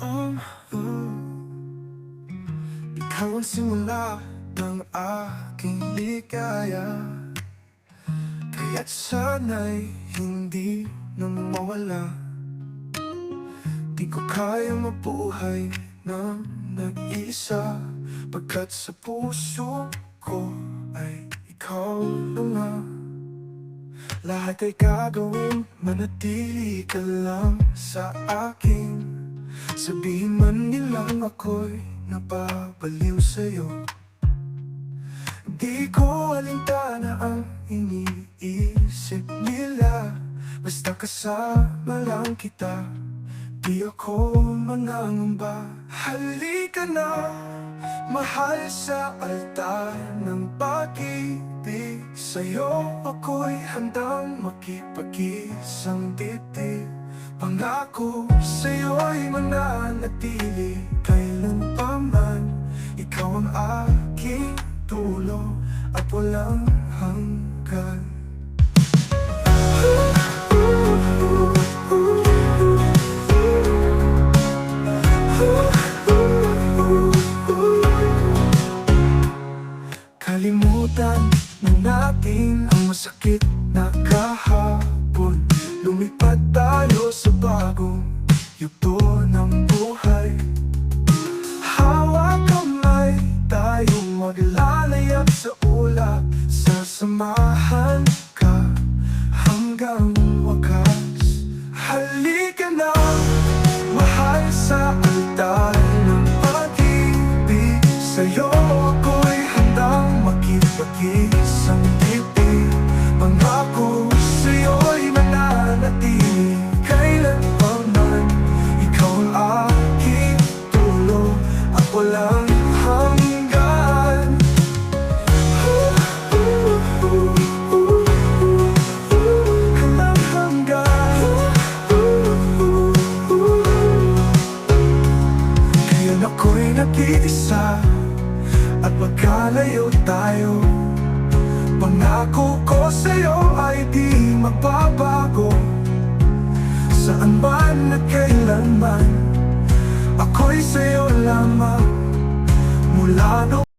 Uh, ikaw ang simula ng aking ligaya. Kaya't sana'y hindi nang mawala. Di ko kaya mabuhay ng nag-isa. Pagkat sa puso ko ay ikaw na nga. Lahat ay gagawin, manatili ka lang sa akin Sabihin man nilang ako'y napabaliw sa'yo. Di ko alintana ang iniisip nila. Basta kasama lang kita. Di ako manangamba Halika na Mahal sa altar ng pag-ibig. Sa'yo ako'y handang makipag-isang titig. Pangako sa'yo'y mananatili Kailan pa man. Ikaw ang aking tulo At walang hanggan. Kalimutan na natin ang masakit na kahapon yugto ng buhay. Hawak kamay tayong maglalayag sa ulap. Sasamahan ka hanggang wakas. Halika na, mahal sa altar ng pag-ibig. Sa'yo ako'y handang makipag-isang nag-iisa At magkalayo tayo. Pangako ko sa'yo ay di magbabago. Saan man at kailanman Ako'y sa'yo lamang. Mula noong